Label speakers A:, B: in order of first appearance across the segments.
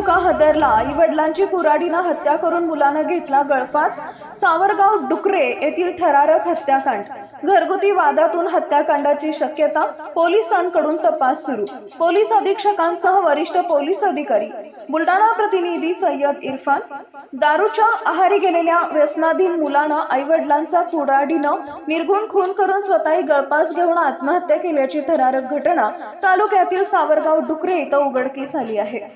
A: तालुका हदरला आई वडिलांची कुराडीनं हत्या करून मुलानं घेतला गळफास सावरगाव डुकरे येथील थरारक हत्याकांड. घरगुती वादातून हत्याकांडाची शक्यता पोलिसांकडून तपास सुरू. पोलीस अधीक्षकांसह वरिष्ठ पोलीस अधिकारी बुलढाणा प्रतिनिधी सय्यद इरफान दारूच्या आहारी गेलेल्या व्यसनाधीन मुलानं आईवडिलांचा कुराडीनं निर्गुण खून करून स्वतःही गळपास घेऊन आत्महत्या केल्याची थरारक घटना तालुक्यातील सावरगाव डुकरे इथं उघडकीस आली आहे.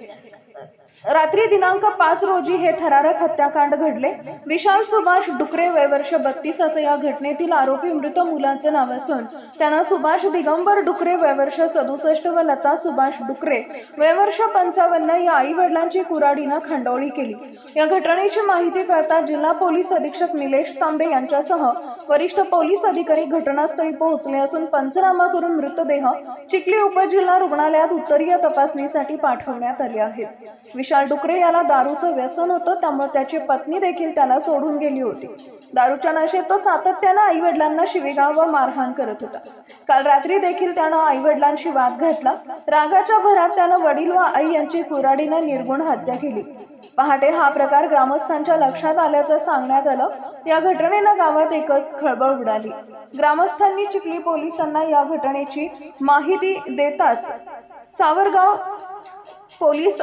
A: रात्री दिनांक पाच रोजी हे थरारक हत्याकांड घडले. विशाल सुभाष डुकरे वयवर्ष बत्तीस असं या घटनेतील आरोपी मृत मुलाचे नाव असून त्यांना सुभाष दिगंबर डुकरे वयवर्ष सदुसष्ट व लता सुभाष डुकरे वयवर्ष पंचावन्न या आई वडिलांची कुराडीनं खंडोळी केली. या घटनेची माहिती कळता जिल्हा पोलीस अधीक्षक निलेश तांबे यांच्यासह वरिष्ठ पोलीस अधिकारी घटनास्थळी पोहोचले असून पंचनामा करून मृतदेह चिखली उपजिल्हा रुग्णालयात उत्तरीय तपासणीसाठी पाठवण्यात आले आहेत. विशाल डुकरे याला दारूचं व्यसन होतं त्यामुळे त्याची पत्नी देखील त्याला सोडून गेली होती. दारूच्या नशेत तो सातत्यानं आई वडिलांना व मारहाण करत होता. काल रात्री देखील त्यानं आई वडिलांशी वाद घातला. रागाच्या भरात त्यानं वडील व आई यांची कुराडीनं निर्गुण हत्या केली. पहाटे हा प्रकार ग्रामस्थांच्या लक्षात आल्याचं सांगण्यात आलं. या घटनेनं गावात एकच खळबळ उडाली. ग्रामस्थांनी चिखली पोलिसांना या घटनेची माहिती देताच सावरगाव पोलीस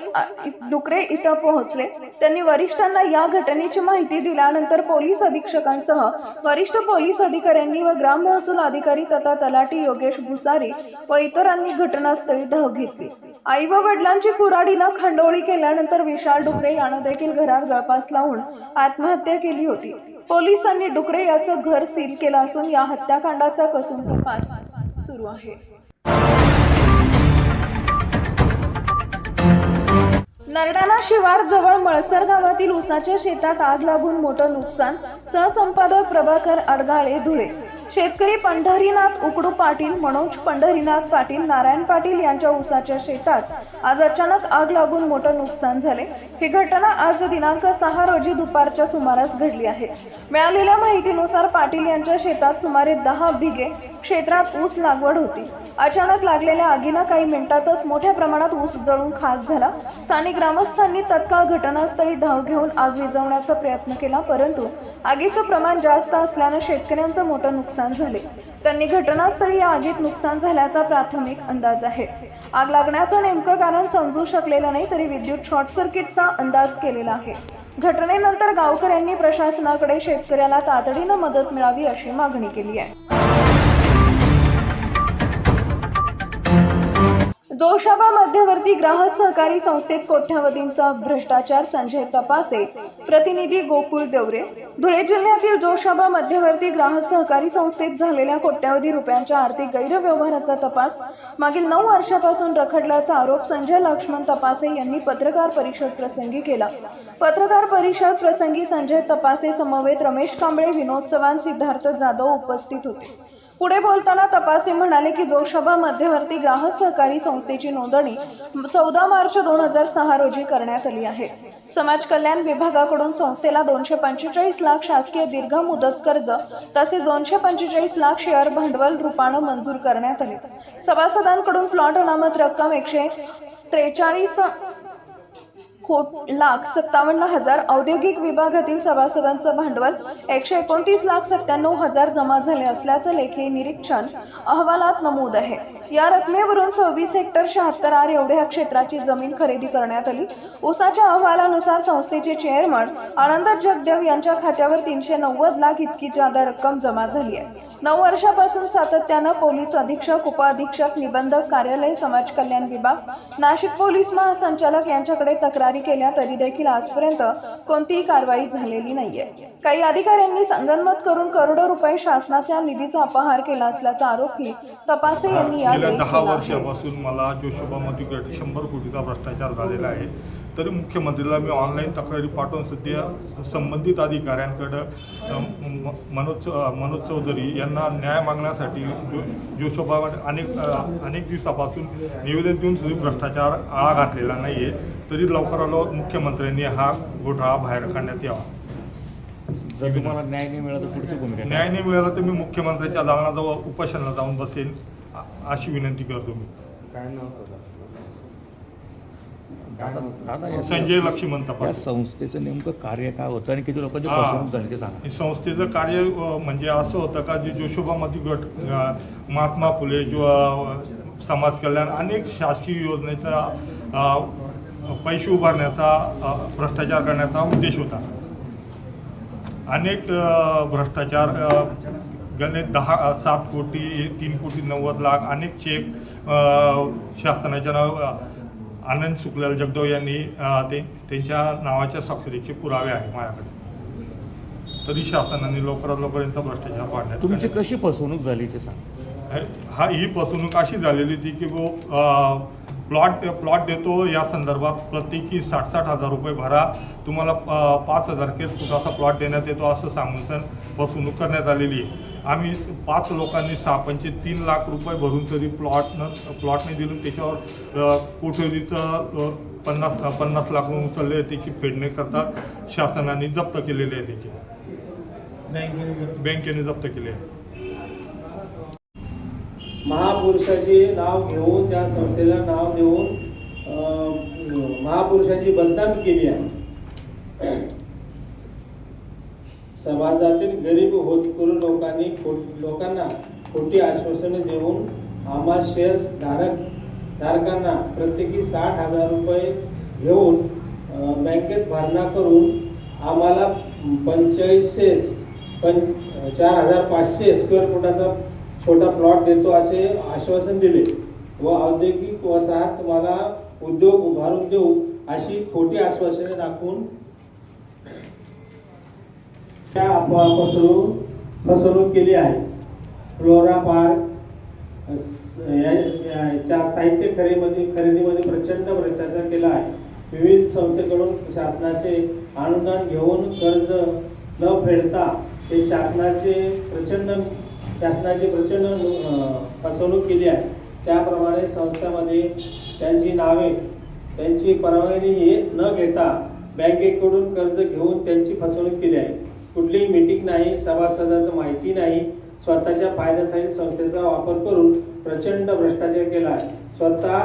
A: डुकरे इथं पोहोचले. त्यांनी वरिष्ठांना या घटनेची माहिती दिल्यानंतर पोलीस अधीक्षकांसह वरिष्ठ पोलीस अधिकाऱ्यांनी व ग्राम महसूल अधिकारी तथा तलाठी योगेश भुसारी व इतरांनी घटनास्थळी धाव घेतली. आई व वडिलांची कुराडीनं खंडोळी केल्यानंतर विशाल डुकरे यानं देखील घरात गळपास लावून आत्महत्या केली होती. पोलिसांनी डुकरे याचं घर सील केलं असून या हत्याकांडाचा कसून तपास सुरू आहे. नरडाणा शिवार जवळ मळसर गावातील उसाच्या शेतात आग लागून मोठं नुकसान सहसंपादक प्रभाकर अडगाळे धुळे. शेतकरी पंढरीनाथ उकडू पाटील मनोज पंढरीनाथ पाटील नारायण पाटील यांच्या ऊसाच्या शेतात आज अचानक आग लागून मोठं नुकसान झाले. ही घटना आज दिनांक सहा रोजी दुपारच्या सुमारास घडली आहे. मिळालेल्या माहितीनुसार पाटील यांच्या शेतात सुमारे दहा बिघे क्षेत्रात ऊस लागवड होती. अचानक लागलेल्या आगीनं काही मिनिटातच मोठ्या प्रमाणात ऊस जळून खाक झाला. स्थानिक ग्रामस्थांनी तत्काळ घटनास्थळी धाव घेऊन आग विझवण्याचा प्रयत्न केला परंतु आगीचं प्रमाण जास्त असल्यानं शेतकऱ्यांचं मोठं नुकसान झाले. त्यांनी घटनास्थळी या आगीत नुकसान झाल्याचा प्राथमिक अंदाज आहे. आग लागण्याचं नेमकं कारण समजू शकलेलं नाही तरी विद्युत शॉर्ट सर्किटचा अंदाज केलेला आहे. घटनेनंतर गावकऱ्यांनी प्रशासनाकडे शेतकऱ्याला तातडीनं मदत मिळावी अशी मागणी केली आहे. जोशाबा मध्यवर्ती ग्राहक सहकारी संस्थेत कोट्यावधींचा भ्रष्टाचार संजय तपासे. प्रतिनिधी गोकुळ देवरे धुळे जिल्ह्यातील जोशाबा मध्यवर्ती ग्राहक सहकारी संस्थेत झालेल्या कोट्यावधी रुपयांच्या आर्थिक गैरव्यवहाराचा तपास. मागील नऊ वर्षापासून रखडल्याचा आरोप संजय लक्ष्मण तपासे यांनी पत्रकार परिषद प्रसंगी केला. पत्रकार परिषद प्रसंगी संजय तपासे समवेत रमेश कांबळे विनोद चव्हाण सिद्धार्थ जाधव उपस्थित होते. पुढे बोलताना तपासे म्हणाले की जोशबा मध्यवर्ती ग्राहक सहकारी संस्थेची नोंदणी चौदा मार्च दोन हजार सहा रोजी करण्यात आली आहे. समाज कल्याण विभागाकडून संस्थेला दोनशे पंचेचाळीस लाख शासकीय दीर्घ मुदत कर्ज तसेच दोनशे पंचेचाळीस लाख शेअर भांडवल रूपानं मंजूर करण्यात आले. सभासदांकडून प्लॉट अनामत रक्कम एकशे त्रेचाळीस कोट लाख सत्तावन्न हजार औद्योगिक विभागातील सभासदांचं भांडवल एकशे एकोणतीस लाख सत्त्याण्णव हजार जमा झाले असल्याचं लेखी निरीक्षण अहवालात नमूद आहे. या रकमेवरून सव्वीस हेक्टर शहात्तर आर एवढ्या क्षेत्राची जमीन खरेदी करण्यात आली. उसाच्या अहवालानुसार संस्थेचे चेअरमन आनंद जगदेव यांच्या खात्यावर तीनशे नव्वद लाख इतकी जादा रक्कम जमा झाली आहे. नऊ वर्षापासून सातत्यानं पोलीस अधीक्षक उपअधीक्षक निबंधक कार्यालय समाज कल्याण विभाग नाशिक पोलीस महासंचालक यांच्याकडे तक्रारी केल्या तरी देखील आजपर्यंत कोणतीही कारवाई झालेली नाहीये. काही अधिकाऱ्यांनी संगनमत करून करोडो रुपये शासनाच्या निधीचा अपहार केला असल्याचा आरोपही तपासे यांनी
B: गेल्या दहा. वर्षापासून मला जोशोबामध्ये गट शंभर कोटीचा भ्रष्टाचार झालेला आहे तरी मुख्यमंत्रीला मी ऑनलाईन तक्रारी पाठवून सध्या संबंधित अधिकाऱ्यांकडं मनोज मनोज चौधरी यांना न्याय मागण्यासाठी जो जोशोबामध्ये अनेक अनेक दिवसापासून निवेदन देऊन सुद्धा भ्रष्टाचार आळा घातलेला नाही आहे तरी लवकरात लवकर मुख्यमंत्र्यांनी हा घोटाळा बाहेर काढण्यात यावा
C: जर तुम्हाला न्याय नाही मिळाला तर पुढची भूमिका काय?
B: न्याय नाही मिळाला तर मी मुख्यमंत्र्यांच्या दालनाजवळ उपोषणाला जाऊन बसेन अशी विनंती करतो मी.
C: काय दादा?
B: संजय लक्ष्मण
C: या
B: तपास
C: संस्थेचं नेमकं कार्य काय होतं आणि किती लोकांची
B: हा.
C: फसवणूक झाली ते सांगा.
B: संस्थेचं कार्य अ, म्हणजे असं होतं का जे जोशोबामती गट अ, महात्मा फुले जो अ, समाज कल्याण अनेक शासकीय योजनेचा अ, पैसे उभारण्याचा अ, भ्रष्टाचार करण्याचा उद्देश होता. अनेक अ, भ्रष्टाचार अ, गणित दहा सात कोटी तीन कोटी नव्वद लाख अनेक चेक शासनाच्या नाव आनंद सुकलाल जगदव यांनी ते त्यांच्या नावाच्या स्वाक्षरीचे पुरावे आहे माझ्याकडे. तरी शासनाने लवकरात लवकर यांचा भ्रष्टाचार पाडण्यात
C: तुमची कशी फसवणूक झाली ते सांगा.
B: हे- हा फसवणूक अशी झालेली होती की वो प्लॉट प्लॉट देतो या संदर्भात प्रत्येकी साठ साठ हजार रुपये भरा. तुम्हाला पाच हजार केस फुटाचा प्लॉट देण्यात येतो असं सांगून फसवणूक करण्यात आलेली आहे. आम्ही पाच लोकांनी सहा पंचे तीन लाख रुपये भरून तरी प्लॉटनं प्लॉटने दिलं. त्याच्यावर कोठोरीचं पन्नास पन्नास लाख रुपये उचलले त्याची फेडणे करता शासनाने जप्त केलेले आहे त्याची. बँकेने जप्त केले आहे
D: महापुरुषाचे नाव घेऊन त्या संस्थेला नाव देऊन महापुरुषाची बदनामी केली आहे. समाजातील गरीब होतकरू लोकांनी खो लोकांना खोटी आश्वासने देऊन आम्हा शेअर्स धारक धारकांना प्रत्येकी साठ हजार रुपये घेऊन बँकेत भरणा करून आम्हाला पंचेचाळीसशे पं चार हजार पाचशे स्क्वेअर फुटाचा छोटा प्लॉट देतो असे आश्वासन दिले. व औद्योगिक वसाहत तुम्हाला उद्योग उभारून देऊ अशी खोटी आश्वासने दाखवून त्या फसवणूक केली आहे. फ्लोरा पार्क या- याच्या साहित्य खरेदीमध्ये खरेदीमध्ये प्रचंड भ्रष्टाचार केला आहे. विविध संस्थेकडून शासनाचे अनुदान घेऊन कर्ज न फेडता ते शासनाचे प्रचंड शासनाची प्रचंड फसवणूक केली आहे. त्याप्रमाणे संस्थामध्ये त्यांची नावे त्यांची परवानगी हे न घेता बँकेकडून कर्ज घेऊन त्यांची फसवणूक केली आहे. कुठलीही मीटिंग नाही सभासदाचं माहिती नाही. स्वतःच्या फायद्यासाठी संस्थेचा वापर करून प्रचंड भ्रष्टाचार केला आहे. स्वतः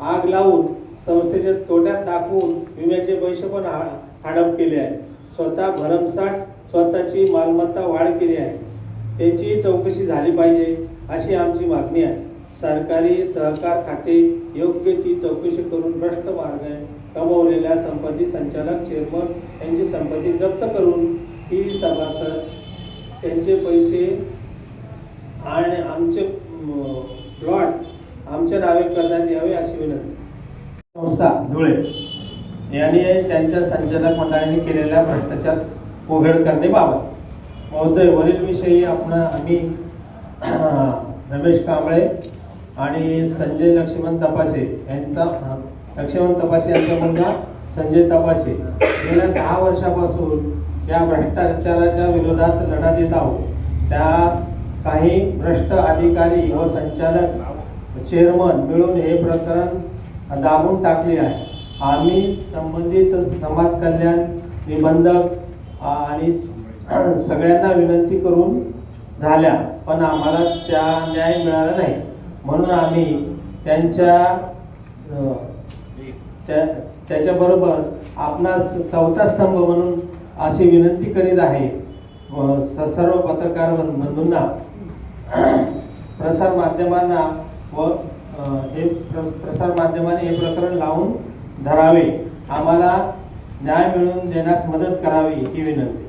D: आग लावून संस्थेच्या तोट्यात दाखवून विम्याचे पैसे पण हा- हडप केले आहे स्वतः भरमसाठ स्वतःची मालमत्ता वाढ केली आहे. त्यांचीही चौकशी झाली पाहिजे अशी आमची मागणी आहे. सरकारी सहकार खाते योग्य ती चौकशी करून भ्रष्ट मार्ग कमवलेल्या संपत्ती संचालक चेअरमन यांची संपत्ती जप्त करून ही सभासद त्यांचे पैसे आणि आमचे प्लॉट आमच्या नावे करण्यात यावे अशी विनंती. संस्था धुळे यांनी त्यांच्या संचालक मंडळाने केलेल्या भ्रष्टाचार उघड करण्याबाबत महोदय वरील विषयी आपण आम्ही रमेश कांबळे आणि संजय लक्ष्मण तपासे यांचा लक्ष्मण तपासे यांचा मुलगा संजय तपासे. गेल्या दहा वर्षापासून या भ्रष्टाचाराच्या विरोधात लढा देत आहोत त्या काही भ्रष्ट अधिकारी व संचालक चेअरमन मिळून हे प्रकरण दाबून टाकले आहे. आम्ही संबंधित समाज कल्याण निबंधक आणि सगळ्यांना विनंती करून झाल्या पण आम्हाला त्या न्याय मिळाला नाही. म्हणून आम्ही त्यांच्या त्या त्याच्याबरोबर आपणास चौथा स्तंभ म्हणून अशी विनंती करीत आहे. व सर्व पत्रकार बंधूंना प्रसार माध्यमांना व हे प्र प्रसार माध्यमाने हे प्रकरण लावून धरावे. आम्हाला न्याय मिळवून देण्यास मदत करावी ही विनंती.